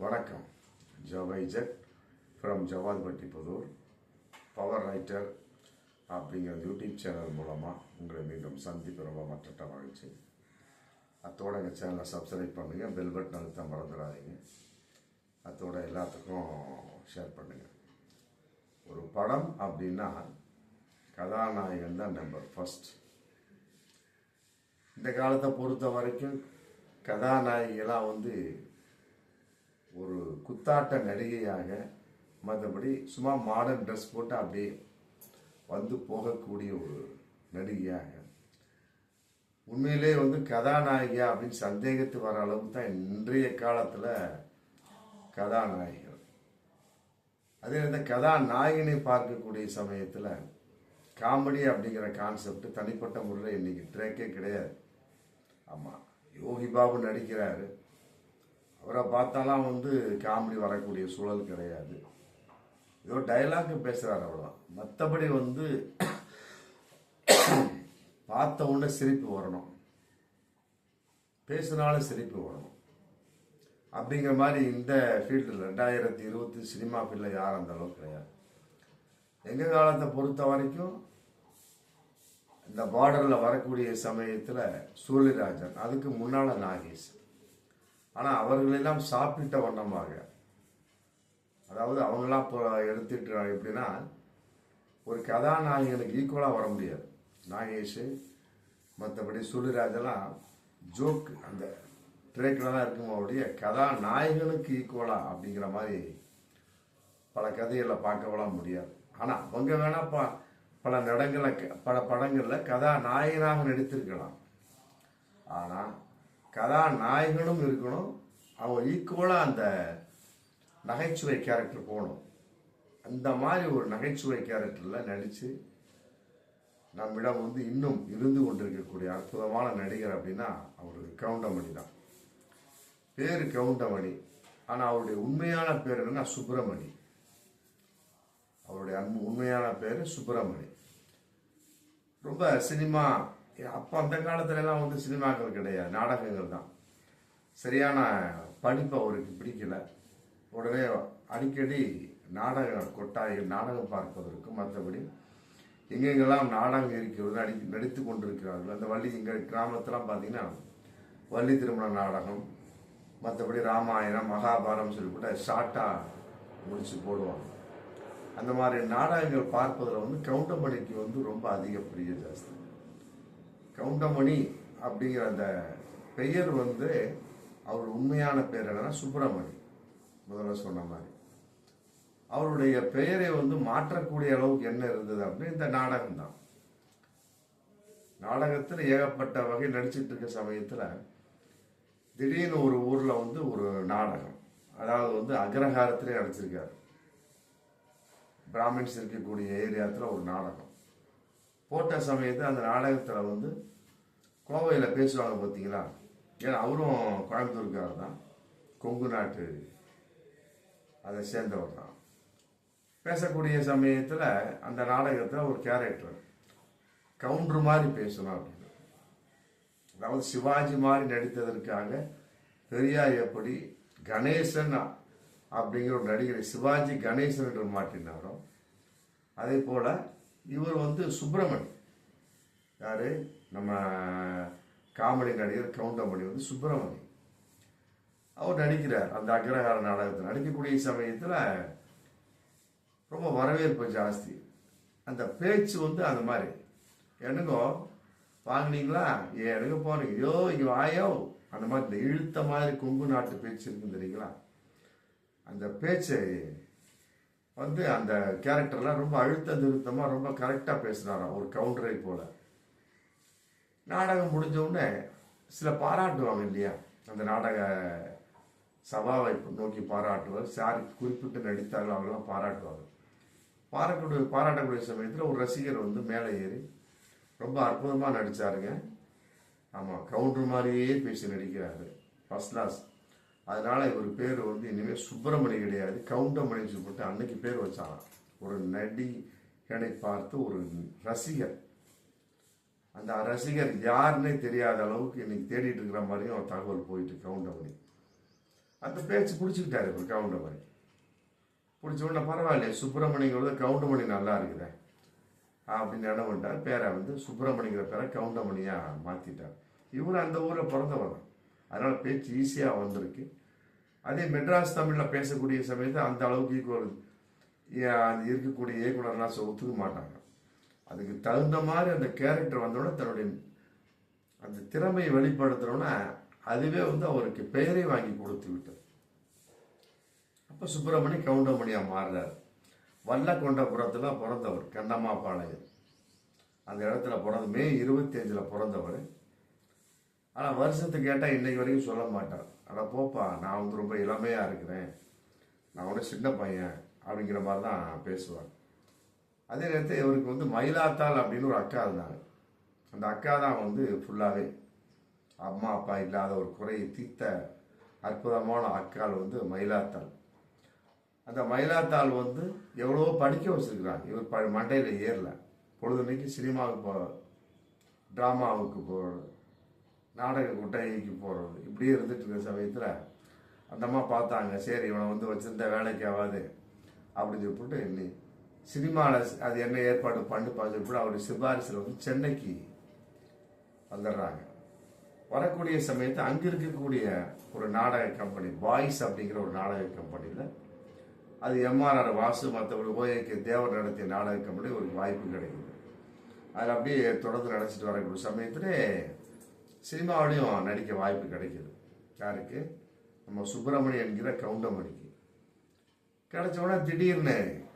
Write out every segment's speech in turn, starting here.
வணக்கம். ஜவைஜட் from Javathpatti Puthur. Power writer அப்படிங்கிற YouTube channel மூலமாக உங்களை மீண்டும் சந்திப்பு ரொம்ப மற்ற மகிழ்ச்சி. அத்தோட எங்கள் சேனலை சப்ஸ்கிரைப் பண்ணுங்கள் பெல் பட்டன் அழுத்த மறந்துடாதீங்க. அத்தோட எல்லாத்துக்கும் ஷேர் பண்ணுங்கள் ஒரு படம் அப்படின்னா கதாநாயகன் தான் நம்பர் ஃபஸ்ட் இந்த காலத்தை பொறுத்த வரைக்கும் கதாநாயகிகளாக வந்து ஒரு குத்தாட்ட நடிகையாக மற்றபடி சும்மா மாடர்ன் ட்ரெஸ் போட்டு அப்படியே வந்து போகக்கூடிய ஒரு நடிகையாக. உண்மையிலே வந்து கதாநாயகியா அப்படின்னு சந்தேகத்து வர அளவுக்கு தான் இன்றைய காலத்தில் கதாநாயகர். அதே இந்த கதாநாயகனை பார்க்கக்கூடிய சமயத்தில் காமெடி அப்படிங்கிற கான்செப்ட் தனிப்பட்ட முறையில் இன்னைக்கு ட்ரேக்கே கிடையாது. ஆமாம் யோகி பாபு நடிக்கிறாரு. அவரை பார்த்தாலாம் வந்து காமெடி வரக்கூடிய சூழல் கிடையாது. ஏதோ டைலாக் பேசுகிறார் அவ்வளோதான் மற்றபடி வந்து பார்த்த உடனே சிரிப்பு வரணும். பேசினாலும் சிரிப்பு வரணும். அப்படிங்கிற மாதிரி இந்த ஃபீல்டில் ரெண்டாயிரத்தி இருபத்தி சினிமா ஃபீல்டில் யாரும் அந்த அளவுக்கு கிடையாது. எங்கள் காலத்தை பொறுத்த வரைக்கும் இந்த பார்டரில் வரக்கூடிய சமயத்தில் சூரியராஜன் அதுக்கு முன்னால் நாகேஷ் ஆனால் அவர்களெல்லாம் சாப்பிட்ட வண்ணமாக. அதாவது அவங்களாம் இப்போ எடுத்துட்டு எப்படின்னா ஒரு கதாநாயகனுக்கு ஈக்குவலாக வர முடியாது. நாகேஷ் மற்றபடி சுருராஜெல்லாம் ஜோக் அந்த ட்ரேக்கில் தான் இருக்குமோ கதாநாயகனுக்கு ஈக்குவலாக அப்படிங்கிற மாதிரி பல கதைகளை பார்க்கவெல்லாம் முடியாது. ஆனால் அவங்க வேணா ப பல நடங்களை பல படங்களில் கதாநாயகனாக நடித்திருக்கலாம். ஆனால் கதாநாயகனும் இருக்கணும். அவன் ஈக்குவலாக அந்த நகைச்சுவை கேரக்டர் போகணும். அந்த மாதிரி ஒரு நகைச்சுவை கேரக்டரில் நடித்து நம்மிடம் வந்து இன்னும் இருந்து கொண்டிருக்கக்கூடிய அற்புதமான நடிகர் அப்படின்னா அவர் கவுண்டமணி தான். பேர் கவுண்டமணி. ஆனால் அவருடைய உண்மையான பேர் என்னன்னா சுப்பிரமணி. அவருடைய அன்பு உண்மையான பேர் சுப்பிரமணி. ரொம்ப சினிமா அப்போ அந்த காலத்துலலாம் வந்து சினிமாக்கள் கிடையாது. நாடகங்கள் தான். சரியான படிப்பு அவருக்கு பிடிக்கல. உடனே அடிக்கடி நாடக கொட்டாயில் நாடகம் பார்ப்பதற்கும் மற்றபடி எங்கெங்கெல்லாம் நாடகம் இருக்கிறது நடி நடித்து கொண்டிருக்கிறார்கள். அந்த வள்ளி எங்கள் கிராமத்தெல்லாம் பார்த்தீங்கன்னா வள்ளி திருமண நாடகம் மற்றபடி ராமாயணம் மகாபாரதம் சொல்லிவிட்டு ஷார்ட்டாக முடிச்சு போடுவாங்க. அந்த மாதிரி நாடகங்கள் பார்ப்பதில் வந்து கவுண்டமணிக்கு வந்து ரொம்ப அதிக பிரிய ஜாஸ்தி. கவுண்டமணி அப்படிங்கிற அந்த பெயர் வந்து அவர் உண்மையான பெயர் என்னன்னா சுப்பிரமணி. முதல்ல சொன்ன மாதிரி. அவருடைய பெயரை வந்து மாற்றக்கூடிய அளவுக்கு என்ன இருந்தது அப்படின்னு இந்த நாடகம் தான் நாடகத்தில் ஏகப்பட்ட வகை நடிச்சிட்டு இருக்க சமயத்தில் திடீர்னு ஒரு ஊரில் வந்து ஒரு நாடகம் அதாவது வந்து அக்ரஹாரத்திலே நடிச்சிருக்காரு. பிராமின்ஸ் இருக்கக்கூடிய ஏரியாத்தில் ஒரு நாடகம். போட்ட சமயத்தில் அந்த நாடகத்தில் வந்து கோவையில் பேசுவாங்க பார்த்தீங்களா ஏன்னா அவரும் கோயம்புத்தூருக்காரர் தான். கொங்கு நாட்டு அதை சேர்ந்தவர் தான். பேசக்கூடிய சமயத்தில் அந்த நாடகத்தில் ஒரு கேரக்டர் கவுண்டர் மாதிரி பேசணும் அப்படின்னு. அதாவது சிவாஜி மாதிரி நடித்ததற்காக பெரியார் எப்படி கணேசன் அப்படிங்கிற ஒரு நடிகரை சிவாஜி கணேசன் என்று மாட்டினாரோ அதே போல இவர் வந்து சுப்பிரமணி. யார்? நம்ம காமெடி நடிகர் கவுண்டமணி வந்து சுப்பிரமணி. அவர் நடிக்கிறார். அந்த அக்ரஹார நாடகத்தில். நடிக்கக்கூடிய சமயத்தில் ரொம்ப வரவேற்பு ஜாஸ்தி. அந்த பேச்சு வந்து அந்த மாதிரி. என்னங்கோ? வாங்கினீங்களா? எனக்கு போனீங்க. ஐயோ இங்கே வாயோ. அந்த மாதிரி இந்த இழுத்த மாதிரி கொங்கு நாட்டு பேச்சு இருக்குன்னு தெரியுங்களா? அந்த பேச்சை வந்து அந்த கேரக்டர்லாம் ரொம்ப அழுத்த திருத்தமாக ரொம்ப கரெக்டாக பேசுகிறாராம் ஒரு கவுண்டரை போல். நாடகம் முடிஞ்சவுடனே சில பாராட்டுவாங்க இல்லையா? அந்த நாடக சபாவை நோக்கி பாராட்டுவார். சார் குறிப்பிட்டு நடித்தார்கள் அவங்களாம் பாராட்டுவாங்க. பாராட்டக்கூடிய பாராட்டக்கூடிய சமயத்தில் ஒரு ரசிகர் வந்து மேலே ஏறி ரொம்ப அற்புதமாக நடித்தாருங்க ஆமாம் கவுண்டர் மாதிரியே பேசி நடிக்கிறாரு. ஃபர்ஸ்ட் கிளாஸ் அதனால இவர் பேர் வந்து இனிமேல் சுப்பிரமணி கிடையாது கவுண்டமணின்னு சொல்லிட்டு அன்னைக்கு பேர் வச்சாராம். ஒரு நடிகனை பார்த்து ஒரு ரசிகர். அந்த ரசிகர் யாருன்னே தெரியாத அளவுக்கு இன்னைக்கு தேடிட்டு இருக்கிற மாதிரியும் ஒரு தகவல் போயிட்டு கவுண்டமணி. அந்த பேச்சு பிடிச்சிக்கிட்டாரு ஒரு கவுண்டமணி. பிடிச்ச உடனே பரவாயில்லையே சுப்பிரமணியங்கிறது கவுண்டமணி நல்லா இருக்குதே. அப்படின்னு என்ன பண்ணிட்டார்? பேரை வந்து சுப்பிரமணிங்கிற பேரை கவுண்டமணியாக மாற்றிட்டார் இவர் அந்த ஊரில் பிறந்தவர். அதனால் பேச்சு ஈஸியாக வந்திருக்கு. அதே மெட்ராஸ் தமிழில் பேசக்கூடிய சமயத்தை அந்த அளவுக்கு ஈக்குவல் அது இருக்கக்கூடிய இயக்குனர்லாம் சொ- ஒத்துக்க மாட்டாங்க. அதுக்கு தகுந்த மாதிரி அந்த கேரக்டர் வந்தோடனே தன்னுடைய அந்த திறமையை வெளிப்படுத்துகிறோன்னா அதுவே வந்து அவருக்கு பெயரை வாங்கி கொடுத்து விட்டது. அப்போ சுப்பிரமணி கவுண்டமணியாக மாறுறார். வல்லக்கொண்டபுரத்தில் பிறந்தவர் கண்டம்மாபாளையம் அந்த இடத்துல பிறந்த மே இருபத்தி அஞ்சில் பிறந்தவர். ஆனால் வருஷத்துக்கு கேட்டால் இன்னைக்கு வரைக்கும் சொல்ல மாட்டார். அட போப்பா நான் வந்து ரொம்ப இளமையாக இருக்கிறேன். நான் ஒன்றும் சின்ன பையன் அப்படிங்கிற மாதிரி தான் பேசுவார். அதே நேரத்தில் இவருக்கு வந்து மயிலாத்தாள் அப்படின்னு ஒரு அக்கா இருந்தாங்க. அந்த அக்கா தான் வந்து ஃபுல்லாகவே அம்மா அப்பா இல்லாத ஒரு குறையை தீர்த்த அற்புதமான அக்காள் வந்து மயிலாத்தாள். அந்த மயிலாத்தாள் வந்து எவ்வளோ படிக்க வச்சுருக்கிறாங்க. இவர் ப மண்டையில் ஏறல. பொழுதுனைக்கு சினிமாவுக்கு போ ட்ராமாவுக்கு போகிறது நாடக கொட்டகைக்கு போகிறது இப்படியே இருந்துட்டு இருக்க சமயத்தில் அந்த அம்மா பார்த்தாங்க சரி இவனை வந்து வச்சுருந்த வேலைக்கு ஆகாது அப்படின்னு சொல்லிட்டு நீ சினிமாவில் அது என்ன ஏற்பாடு பண்ணி பார்த்துட்டு அவர் சிபாரிசில் வந்து சென்னைக்கு வந்துடுறாங்க. வரக்கூடிய சமயத்தை அங்கே இருக்கக்கூடிய ஒரு நாடக கம்பெனி பாய்ஸ் அப்படிங்கிற ஒரு நாடக கம்பெனியில் அது எம்ஆர்ஆர் வாசு மற்றபடி ஓஏகே தேவர் நடத்திய நாடக கம்பெனி ஒரு வாய்ப்பு கிடைக்குது. அதில் அப்படியே தொடர்ந்து நினச்சிட்டு வரக்கூடிய சமயத்தில் சினிமாவிலையும் நடிக்க வாய்ப்பு கிடைக்கிது. யாருக்கு? நம்ம சுப்பிரமணி என்கிற கவுண்டமணிக்கு. கிடைச்ச உடனே திடீர்னு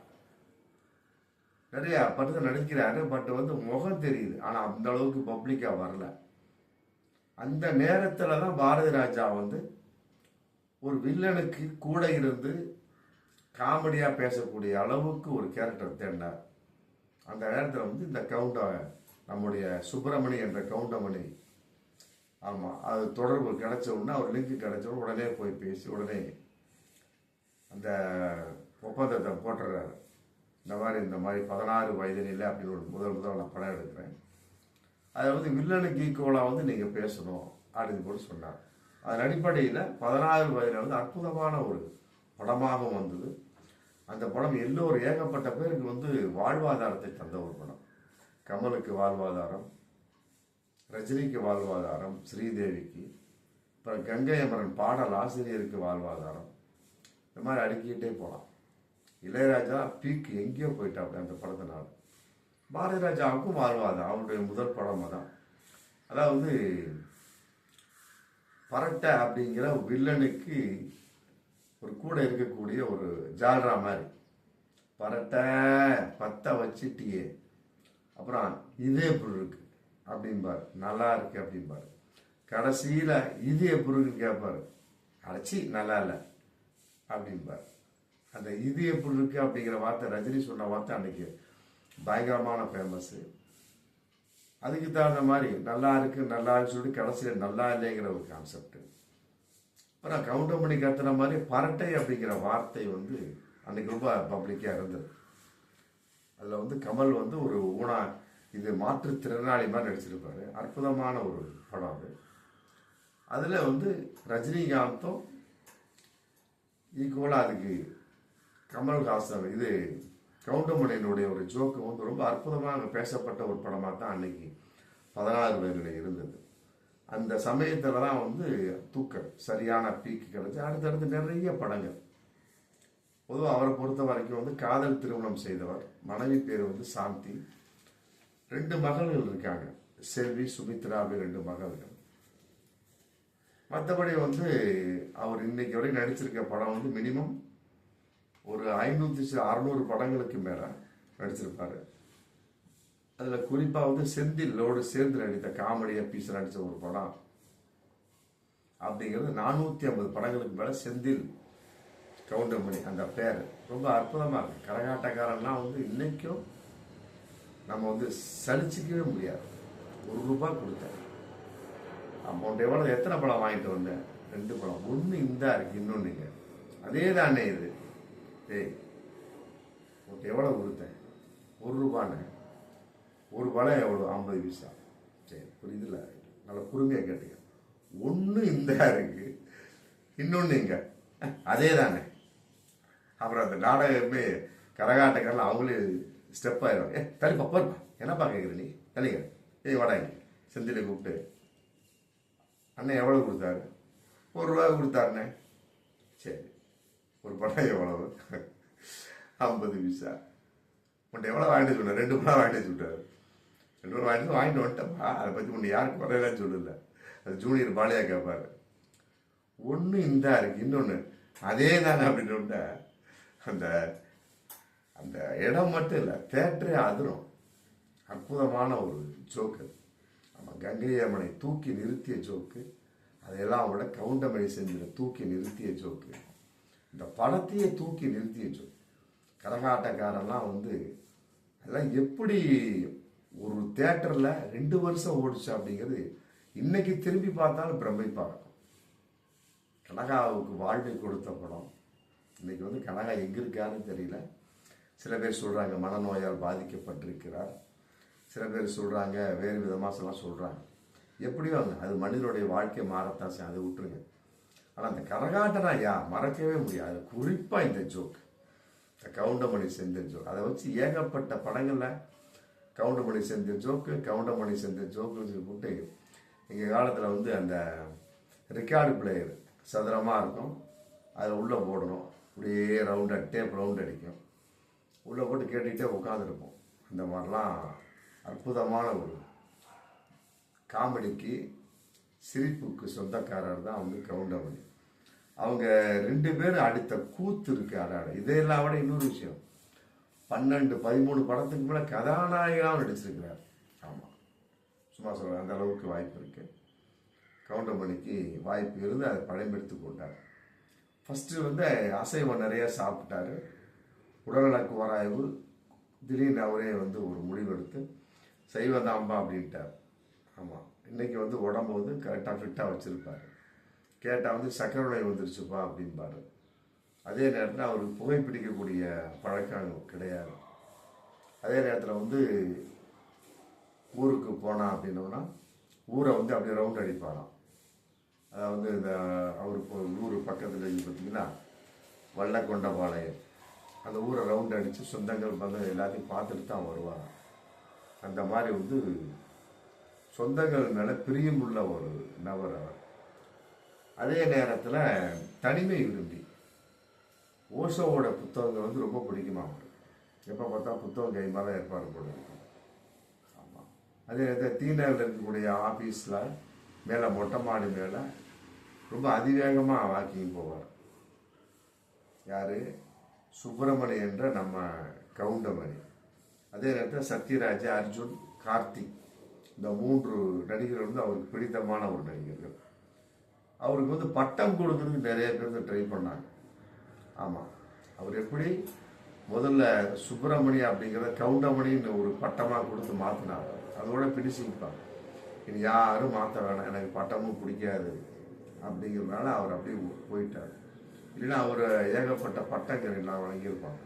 நிறைய படத்தில் நடிக்கிறாரு பட் வந்து முகம் தெரியுது. ஆனால் அந்த அளவுக்கு பப்ளிக்காக வரல. அந்த நேரத்தில் தான் பாரதி ராஜா வந்து ஒரு வில்லனுக்கு கூட இருந்து காமெடியாக பேசக்கூடிய அளவுக்கு ஒரு கேரக்டர் தேடினார். அந்த நேரத்தில் வந்து இந்த கவுண்ட நம்முடைய சுப்பிரமணி என்ற கவுண்டமணி ஆமாம் அது தொடர்பு கிடச்ச உடனே அவர் லிங்க் கிடச்ச உடனே உடனே போய் பேசி உடனே அந்த ஒப்பந்தத்தை போட்டுறாரு. இந்த மாதிரி இந்த மாதிரி பதினாறு வயதினில் அப்படின்னு ஒரு முதல் முதல் நான் படம் எடுக்கிறேன். அதை வந்து வில்லனுக்கு ஈக்குவலாக வந்து நீங்கள் பேசணும் அப்படின்னு கூட சொன்னார். அதன் அடிப்படையில் பதினாறு வயதில் வந்து அற்புதமான ஒரு படமாக வந்தது. அந்த படம் எல்லோரும் ஏகப்பட்ட பேருக்கு வந்து வாழ்வாதாரத்தை தந்த ஒரு படம். கமலுக்கு வாழ்வாதாரம் ரஜினிக்கு வாழ்வாதாரம் ஸ்ரீதேவிக்கு அப்புறம் கங்கை அமரன் பாடல் ஆசிரியருக்கு வாழ்வாதாரம். இந்த மாதிரி அடுக்கிக்கிட்டே போகலாம் இளையராஜா பீக்கு எங்கேயோ போயிட்டாப்ல அந்த படத்தினால. பாரதி ராஜாவுக்கும் வாழ்வாதாரம் அவருடைய முதல் படம் தான் அதாவது பரட்டை அப்படிங்கிற வில்லனுக்கு ஒரு கூட இருக்கக்கூடிய ஒரு ஜால்ரா மாதிரி. பரட்டை பத்த வச்சுட்டியே. அப்புறம் இதே பொருள் இருக்கு. அப்படிம்பாரு. நல்லா இருக்கு அப்படிம்பாரு. கடைசியில இது எப்படி கேட்பார் கேட்பாரு அடைச்சி நல்லா இல்லை. அப்படிம்பார். அந்த இது எப்படி இருக்கு அப்படிங்கிற வார்த்தை ரஜினி சொன்ன வார்த்தை அன்னைக்கு பயங்கரமான ஃபேமஸ் அதுக்கு தகுந்த மாதிரி நல்லா இருக்கு நல்லா இருக்குன்னு சொல்லிட்டு கடைசியில் நல்லா இல்லைங்கிற ஒரு கான்செப்ட் அப்புறம் கவுண்டர் பண்ணி மாதிரி பரட்டை அப்படிங்கிற வார்த்தை வந்து அன்னைக்கு ரொம்ப பப்ளிக்காக இருந்தது. அதில் வந்து கமல் வந்து ஒரு ஊனா இது மாற்றுத்திறனாளி மாதிரி நடிச்சிருப்பாரு. அற்புதமான ஒரு படம் அது. அதில் வந்து ரஜினிகாந்தும் ஈக்குவலாக அதுக்கு கமல்ஹாசன் இது கவுண்டமணியனுடைய ஒரு ஜோக்கு வந்து ரொம்ப அற்புதமாக பேசப்பட்ட ஒரு படமாக தான் அன்னைக்கு பதினாறு வயதில் இருந்தது. அந்த சமயத்தில் தான் வந்து தூக்கம் சரியான பீக்கு கிடச்சி அடுத்தடுத்து நிறைய படங்கள். பொதுவாக அவரை பொறுத்த வரைக்கும் வந்து காதல் திருமணம் செய்தவர் மனைவி பேர் வந்து சாந்தி. ரெண்டு மகள்கள் இருக்காங்க. செல்வி சுமித்ரா அப்படி ரெண்டு மகள்கள். மற்றபடி வந்து அவர் இன்னைக்கு வரைக்கும் நடிச்சிருக்க படம் வந்து மினிமம் ஒரு ஐநூற்றி அறநூறு படங்களுக்கு மேலே நடிச்சிருப்பாரு. அதில் குறிப்பாக வந்து செந்திலோடு சேர்ந்து நடித்த காமெடி பீஸ் நடித்த ஒரு படம். அப்படிங்கிறது நானூற்றி ஐம்பது படங்களுக்கு மேலே செந்தில் கவுண்டமணி அந்த பேர். ரொம்ப அற்புதமாக இருக்கு. கரகாட்டக்காரன்லாம் வந்து இன்னைக்கும் நம்ம வந்து சலிச்சிக்கவே முடியாது. ஒரு ரூபாய் கொடுத்தேன். அமௌண்ட் எவ்வளோ எத்தனை பழம் வாங்கிட்டு வந்தேன்? ரெண்டு பழம். ஒன்று இந்தா இருக்கு இன்னொன்றுங்க அதே தானே இது. டேய் உனக்கு எவ்வளோ கொடுத்தேன்? ஒரு ரூபானே ஒரு பழம் எவ்வளோ ஐம்பது பைசா. சரி புரியுதுல நல்லா பொறுமையாக கேட்டுக்க. ஒன்று இந்த இருக்கு இன்னொன்று இங்கே. அதே தானே அப்புறம் அந்த நாடகமே கரகாட்டக்காரன் அவங்களே ஸ்டெப் ஆயிடும் ஏ தள்ளிப்பா போருப்பா என்னப்பா கேட்குற நீ? தலைங்க ஏய் வடாங்க செந்திலை கூப்பிட்டு. அண்ணன் எவ்வளோ கொடுத்தாரு? ஒரு ரூபா கொடுத்தாருண்ணே சரி. ஒரு படம் எவ்வளவு? ஐம்பது பைசா. உன்ட்ட எவ்வளோ வாங்கிட்டு சொன்னேன் ரெண்டு படம் வாங்கிட்டு சொல்லிட்டாரு ரெண்டு படம் வாங்கிட்டு வாங்கிட்டு வந்துட்டப்பா அதை பற்றி ஒன்று யாருக்கு குறையலன்னு சொல்லல. அது ஜூனியர் பாலியா கேட்பாரு ஒன்று இந்த இருக்கு. இன்னொன்று அதே தானே அப்படின்னு அந்த அந்த இடம் மட்டும் இல்லை தேட்டரே அதிரும். அற்புதமான ஒரு ஜோக்கு நம்ம கங்கை அம்மனை தூக்கி நிறுத்திய ஜோக்கு அதையெல்லாம் விட கவுண்டமணி செஞ்சிட தூக்கி நிறுத்திய ஜோக்கு இந்த படத்தையே தூக்கி நிறுத்திய ஜோக்கு கரகாட்டக்காரெல்லாம் வந்து அதெல்லாம் எப்படி ஒரு தேட்டரில் ரெண்டு வருஷம் ஓடிச்சு அப்படிங்கிறது இன்னைக்கு திரும்பி பார்த்தாலும் பிரமிப்பாக கனகாவுக்கு வாழ்வை கொடுத்த படம். இன்னைக்கு வந்து கனகா எங்கே இருக்கான்னு தெரியல. சில பேர் சொல்கிறாங்க மனநோயால் பாதிக்கப்பட்டிருக்கிறார். சில பேர் சொல்கிறாங்க வேறு விதமாக சொல்லலாம் சொல்கிறாங்க எப்படியும் அங்கே அது மனிதனுடைய வாழ்க்கை மாறத்தான் செய்யும். அதை விட்டுருங்க. ஆனால் அந்த கரகாட்டனா யா மறக்கவே முடியாது. குறிப்பாக இந்த ஜோக் இந்த கவுண்டமணி செந்தில் ஜோக் அதை வச்சு ஏகப்பட்ட படங்களில் கவுண்டமணி செந்தில் ஜோக்கு கவுண்டமணி செந்த ஜோக்குன்னு சொல்லி போட்டு எங்கள் காலத்தில் வந்து அந்த ரெக்கார்டு பிளேயர் சதுரமாக இருக்கும். அதை உள்ளே போடணும். அப்படியே ரவுண்ட் டேப் ரவுண்ட் அடிக்கும். உள்ளே போட்டு கேட்டுக்கிட்டே உட்காந்துருப்போம் அந்த மாதிரிலாம் அற்புதமான ஒரு காமெடிக்கு சிரிப்புக்கு சொந்தக்காரர் தான் வந்து கவுண்டமணி. அவங்க ரெண்டு பேரும் அடுத்த கூத்து இருக்கு அடாட இதையெல்லாம் விட இன்னொரு விஷயம். பன்னெண்டு பதிமூணு படத்துக்கு மேலே கதாநாயகனாக நடிச்சிருக்கிறார். ஆமாம் சும்மா சொல்ல அந்த அளவுக்கு வாய்ப்பு இருக்கு. கவுண்டமணிக்கு வாய்ப்பு இருந்து அதை படம் எடுத்து கொண்டார். ஃபஸ்ட்டு வந்து அசைவம் நிறைய சாப்பிட்டாரு. உடல்நலக்கு வராய்வு திடீர்னு அவரே வந்து ஒரு முடிவெடுத்து சைவதாம்பா அப்படின்ட்டார். ஆமாம் இன்றைக்கி வந்து உடம்பு வந்து கரெக்டாக ஃபிட்டாக வச்சுருப்பார். கேட்டால் வந்து சக்கரை நோய் வந்துருச்சுப்பா அப்படின்பாரு அதே நேரத்தில் அவருக்கு புகைப்பிடிக்கக்கூடிய பழக்கம் கிடையாது. அதே நேரத்தில் வந்து ஊருக்கு போனா அப்படின்னோன்னா ஊரை வந்து அப்படியே ரவுண்ட் அடிப்பாராம். அதாவது இந்த அவருக்கு ஊர் பக்கத்தில் பார்த்தீங்கன்னா வல்லக்கொண்டபாளையம் அந்த ஊரை ரவுண்ட் அடித்து சொந்தங்கள் பந்தங்கள் எல்லாத்தையும் பார்த்துட்டு தான் வருவாங்க. அந்த மாதிரி வந்து சொந்தங்கள் மேலே பிரியமுள்ள ஒரு நபர் அவர். அதே நேரத்தில் தனிமை விரும்பி. ஓஷோவோட புத்தகங்கள் வந்து ரொம்ப பிடிக்குமா அவருக்கு? எப்போ பார்த்தா புத்தகம் கைமா தான் ஏற்பாடு போல ஆமாம் அதே நேரத்தில் தீநகரில் இருக்கக்கூடிய ஆஃபீஸில் மேலே மொட்டை மாடி மேலே ரொம்ப அதிவேகமாக வாக்கிங் போவார். யார்? சுப்பிரமணி என்ற நம்ம கவுண்டமணி. அதே நேரத்தில் சத்யராஜ் அர்ஜுன் கார்த்திக் இந்த மூன்று நடிகர்கள் வந்து அவருக்கு பிடித்தமான ஒரு நடிகர்கள். அவருக்கு வந்து பட்டம் கொடுக்கறதுக்கு நிறைய பேர் வந்து ட்ரை பண்ணாங்க. ஆமாம் அவர் எப்படி முதல்ல சுப்பிரமணி அப்படிங்கிறத கவுண்டமணின்னு ஒரு பட்டமாக கொடுத்து மாற்றினாங்க அதோட பிடிச்சிருப்பாங்க இனி யாரும் மாற்ற வேணாம். எனக்கு பட்டமும் பிடிக்காது அப்படிங்கிறதுனால அவர் அப்படியே போயிட்டார். இல்லைன்னா அவர் ஏகப்பட்ட பட்டங்கள் எல்லாம் வழங்கியிருப்பாங்க.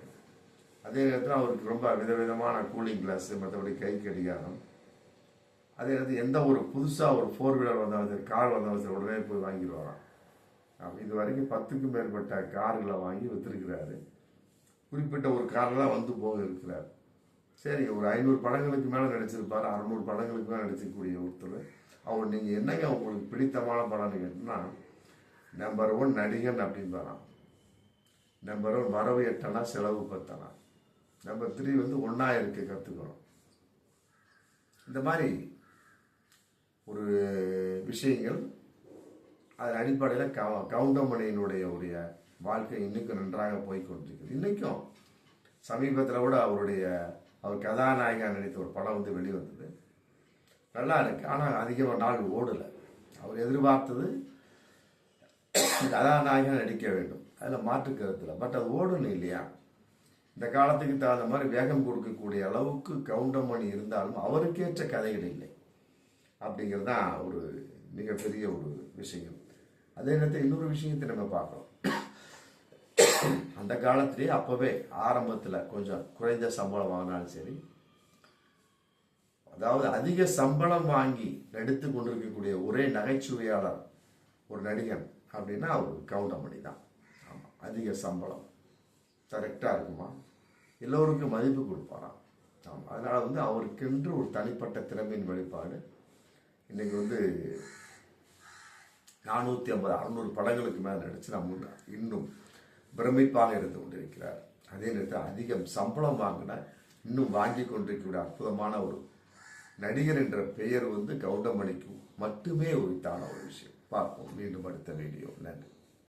அதே நேரத்தில் அவருக்கு ரொம்ப விதவிதமான கூலிங் கிளாஸ் மற்றபடி கை கடிகாரம். அதே நேரத்தில் எந்த ஒரு புதுசாக ஒரு ஃபோர் வீலர் வந்தாலும் சரி கார் வந்தாலும் சரி உடனே போய் வாங்கிடுவாராம். இது வரைக்கும் பத்துக்கும் மேற்பட்ட கார்களை வாங்கி வித்திருக்கிறாரு. குறிப்பிட்ட ஒரு கார்லாம் வந்து போக இருக்கிறார். சரி ஒரு ஐநூறு படங்களுக்கு மேலே நடிச்சிருப்பார் அறநூறு படங்களுக்கு மேலே நடிச்சிருக்கக்கூடிய ஒருத்தர். அவர் நீங்கள் என்னங்க உங்களுக்கு பிடித்தமான படம்னு கேட்டிங்கன்னா நம்பர் ஒன் நடிகன் அப்படின்பாராம் நம்பர் ஒன் வரவு எட்டனா செலவு பத்தனா நம்பர் த்ரீ வந்து ஒன்றா இருக்க கற்றுக்கணும் இந்த மாதிரி ஒரு விஷயங்கள் அதன் அடிப்படையில் கவ கவுண்டமணியினுடைய உடைய வாழ்க்கை இன்னைக்கும் நன்றாக போய் கொண்டிருக்குது சமீபத்தில் கூட அவருடைய அவர் கதாநாயகன் நடித்த ஒரு படம் வந்து வெளிவந்தது. நல்லா இருக்கு. ஆனால் அதிகமாக நாள் ஓடலை. அவர் எதிர்பார்த்தது கதாநாயகன் நடிக்க வேண்டும். அதில் மாற்று கருத்தில் பட் அது ஓடணும் இல்லையா? இந்த காலத்துக்கு தகுந்த மாதிரி வேகம் கொடுக்கக்கூடிய அளவுக்கு கவுண்டமணி இருந்தாலும் அவருக்கேற்ற கதைகள் இல்லை. அப்படிங்கிறது தான் ஒரு மிகப்பெரிய ஒரு விஷயம். அதே நேரத்தில் இன்னொரு விஷயத்தை நம்ம பார்க்குறோம். அந்த காலத்திலேயே அப்பவே ஆரம்பத்தில் கொஞ்சம் குறைந்த சம்பளம் வாங்கினாலும் சரி அதாவது அதிக சம்பளம் வாங்கி நடித்து கொண்டிருக்கக்கூடிய ஒரே நகைச்சுவையாளர் ஒரு நடிகன் அப்படின்னா அவர் கவுண்டமணி தான் ஆமாம் அதிக சம்பளம். கரெக்டாக இருக்குமா? எல்லோருக்கும் மதிப்பு கொடுப்பாராம் ஆமாம் அதனால் வந்து அவருக்கென்று ஒரு தனிப்பட்ட திறமையின் வெளிப்பாடு. இன்றைக்கி வந்து நானூற்றி ஐம்பது அறுநூறு படங்களுக்கு மேலே நடித்து நம்ம இன்னும் பிரமிப்பாக இருந்து கொண்டிருக்கிறார். அதே நேரத்தில் அதிகம் சம்பளம் வாங்கின இன்னும் வாங்கி கொண்டிருக்கக்கூடிய அற்புதமான ஒரு நடிகர் என்ற பெயர் வந்து கவுண்டமணிக்கு மட்டுமே உரித்தான ஒரு விஷயம். பார்ப்போம். மீண்டும் அடுத்த வீடியோ நன்றி.